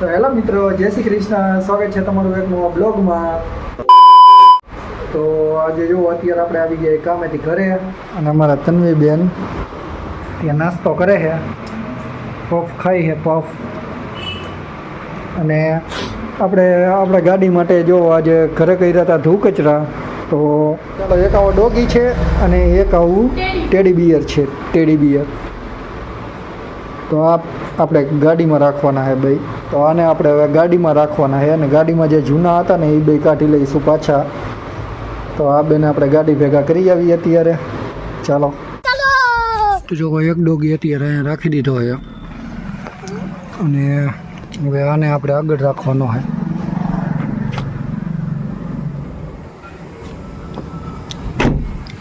તો હેલો મિત્રો, જય શ્રી કૃષ્ણ. સ્વાગત છે તમારું એક નવા બ્લોગમાં. તો આજે જો અત્યારે આપણે આવી ગયા કામેથી ઘરે અને અમારા તન્વીબેન ત્યાં નાસ્તો કરે છે. પફ ખાઈ છે, પફ. અને આપણે આપણા ગાડી માટે જો આજે ઘરે કર્યા હતા ધૂ કચરા, તો ચાલો એક આવો ડોગી છે અને એક આવું ટેડી બિયર છે, ટેડી બિયર. તો આ આપણે ગાડીમાં રાખવાના છે ભાઈ. તો આને આપણે હવે ગાડીમાં રાખવાના છે અને ગાડીમાં જે જૂના હતા ને એ બે કાઢી લઈશું પાછા. તો આ બેને આપણે ગાડી ભેગા કરી આવી અત્યારે. ચાલો. તો જો એક ડોગી અત્યારે અહીંયા રાખી દીધો છે અને હવે આને આપણે આગળ રાખવાનો છે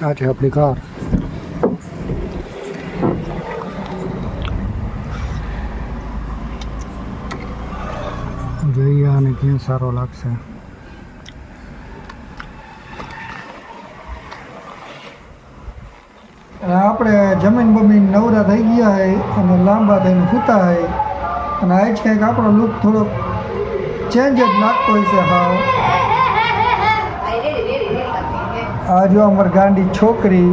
આ છે આપણી કાર. જોઈએ ઘી સારો લાગશે. અને આપણે જમીન બમીન નવરા થઈ ગયા હોય અને લાંબા થઈને સૂતા હોય અને આ જ કંઈક આપણો લુક થોડોક ચેન્જ જ લાગતો હોય છે હાવ. આ જો અમારી ગાંડી છોકરી.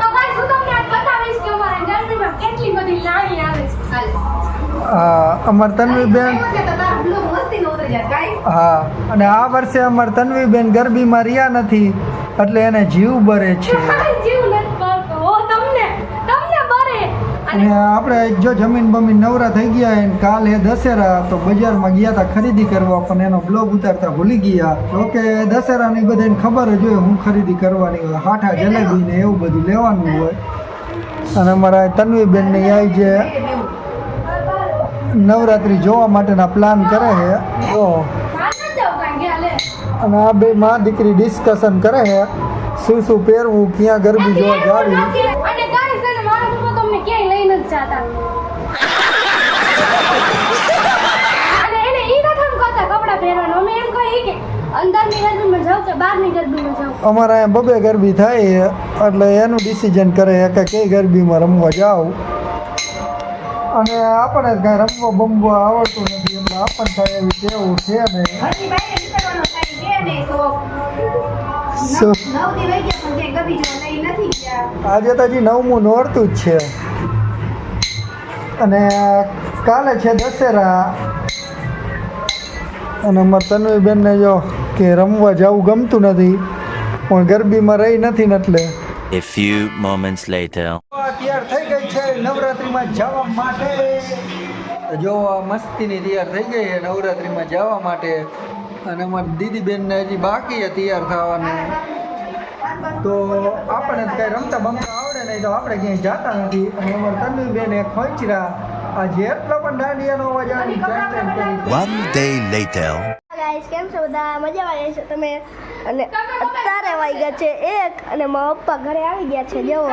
તો guys, તમને આજ બતાવીશ કે અમારા ગરમીમાં કેટલી બધી લાણી આવે છે. આ અમાર તન્વીબેન હા અને આ વર્ષે અમાર તન્વીબેન ગરબીમાં રહ્યા નથી એટલે એને જીવ બરે છે. અને આપણે જો જમીન બમીન નવરા થઈ ગયા અને કાલ એ દશેરા તો બજારમાં ગયા હતા ખરીદી કરવા પણ એનો બ્લોગ ઉતારતા ભૂલી ગયા. તો કે દશેરાની બધાને ખબર જ હોય હું ખરીદી કરવાની હોય હાઠા જલેબી ને એવું બધું લેવાનું હોય. અને અમારા તન્વીબેનને આવી જે નવરાત્રિ જોવા માટેના પ્લાન કરે છે. તો. અને આ બે માં દીકરી ડિસ્કશન કરે છે. શું શું પહેરવું, ક્યાં ગરબી જોવા જાવી? અહીંયા બબે ગરબી થાય એટલે એનું ડિસિઝન કરે કે કઈ ગરબીમાં રમવા જાવ. અને આપણે કાંઈ રમવા બમવો આવડતું નથી એટલે આપણને થાય એવી ટેવું છે નહીં. આજે તો હજી નવમું નોરતું જ છે. અને કાલે છે દશેરા. અને અમારે તન્વીબેનને જો કે રમવા જવું ગમતું નથી પણ ગરબીમાં રહી નથી ને એટલે A few moments later. તૈયાર થઈ ગઈ છે નવરાત્રીમાં જવા માટે. જો મસ્તીની તૈયાર થઈ ગઈ છે નવરાત્રીમાં જવા માટે. અને અમારી દીદી બેનને હજી બાકી છે તૈયાર થવાનું. તો આપણે કંઈ રમતા બમતા આવડે નહીં, તો આપણે ક્યાંય જાતા નથી. અને અમારા તન્વી બેન એ ખોંચરા આ જેટલો પણ દાંડિયાનો અવાજ આવી One day later. ગાઈસ કેમ છો? બધા મજામાં રહે છો તમે? અને અત્યારે વાગ્યા છે એક અને મારા પપ્પા ઘરે આવી ગયા છે જેવો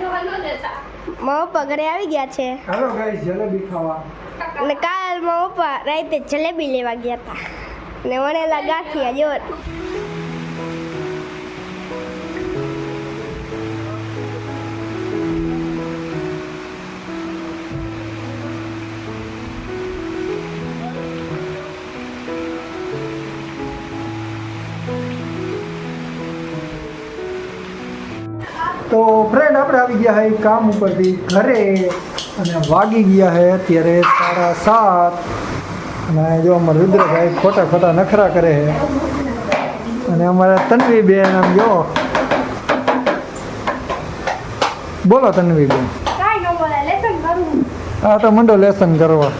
જોવા. મારા પપ્પા ઘરે આવી ગયા છે. હાલો ગાઈસ જલેબી ખાવા. અને કાલ મારા પપ્પા રાતે જલેબી લેવા ગયા હતા. ને વણેલા ગાંઠિયા જો. તો ફ્રેન્ડ આપણે આવી ગયા હે કામ ઉપરથી ઘરે અને વાગી ગયા હે અત્યારે સાડા સાત. અને જો અમારા રુદ્રભાઈ ખોટા ખોટા નખરા કરે છે અને અમારા તન્વી બેન આમ જો. બોલો તન્વી બેન. આ તો મંડો લેસન કરવા.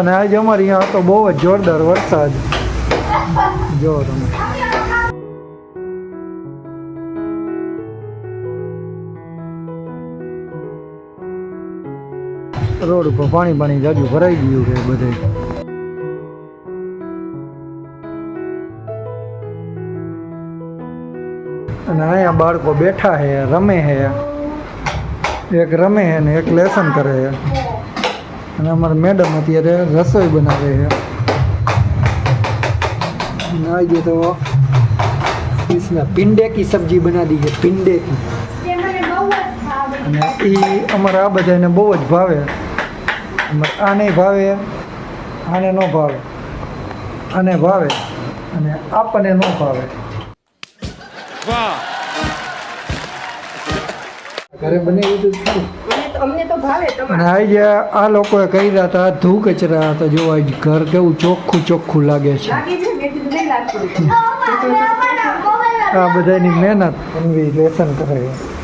અને આજે અમારે અહીંયા તો બહુ જ જોરદાર વરસાદ. જો તમે. રોડ ઉપર પાણી પાણી જાજુ ભરાઈ ગયું છે બધે અને અહીંયા બાળકો બેઠા છે રમે છે એક રમે છે ને એક લેસન કરે છે અને અમારા મેડમ અત્યારે રસોઈ બનાવે છે અને આજે તો इसमें पिंडे की सब्जी बना दी है पिंडे की જે મને બહુ જ ભાવે. અને એ અમારા આ બધાને બહુ જ ભાવે. આને ભાવે આને ન ભાવે આને ભાવે અને આપણને ન ભાવે. ઘરે બને બધું ખાવું અમને તો- અમને તો ભાવે તમારે. અને આજે આ લોકોએ કર્યા હતા ધૂ કચરા તો જો આજ ઘર કેવું ચોખ્ખું ચોખ્ખું લાગે છે. લાગી છે મેં કીધું નહીં લાગતું. આ બધાની મહેનત લેસન કરે છે.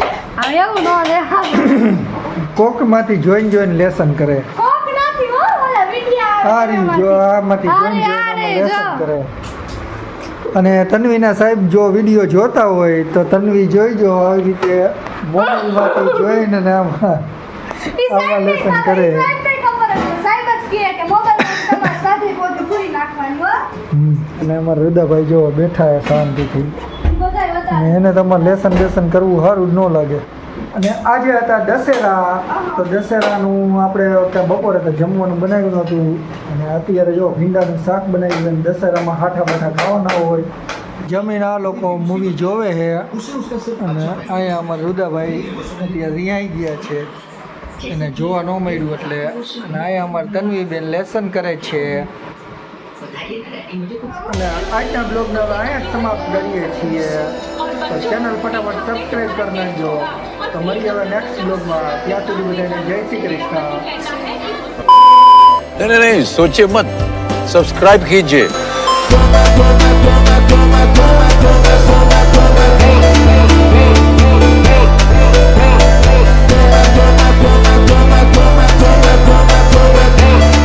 હવે એવું ન લે કોકમાંથી જોઈન જોઈન લેસન કરે. કોક નથી હો ઓલા વિડિયા આ રહ્યું જો આમાંથી જોઈન જોઈન લેસન કરે. અને તન્વીના સાહેબ જો વીડિયો જોતા હોય તો તન્વી જોઈજો આવી રીતે મોબાઈલમાંથી જોઈને ને આમાં આમાં લેસન કરે. અને અમારા રુદાભાઈ જો બેઠા શાંતિથી. એને તમારે લેસન લેસન કરવું સારું ન લાગે. અને આજે હતા દશેરા. તો દશેરાનું આપણે ત્યાં બપોરે તો જમવાનું બનાવ્યું હતું અને અત્યારે જો ભીંડાનું શાક બનાવ્યું અને દશેરામાં હાઠા બાઠા ખાવાના હોય. જમીન આ લોકો મૂવી જોવે છે. અને અહીંયા અમારા રુદાભાઈ અત્યારે રિહાઈ ગયા છે. એને જોવા ન મળ્યું એટલે. અને અહીંયા અમારા તન્વીબેન લેસન કરે છે. અને આજના બ્લોગને અહીંયા સમાપ્ત કરીએ છીએ. તો ચેનલ ફટાફટ સબસ્ક્રાઈબ કરી નાખજો તો મળીએ હવે નેક્સ્ટ બ્લોગમાં ત્યાં સુધી બધાને જય શ્રી કૃષ્ણ नहीं नहीं नहीं सोचिए मत सब्सक्राइब कीजिए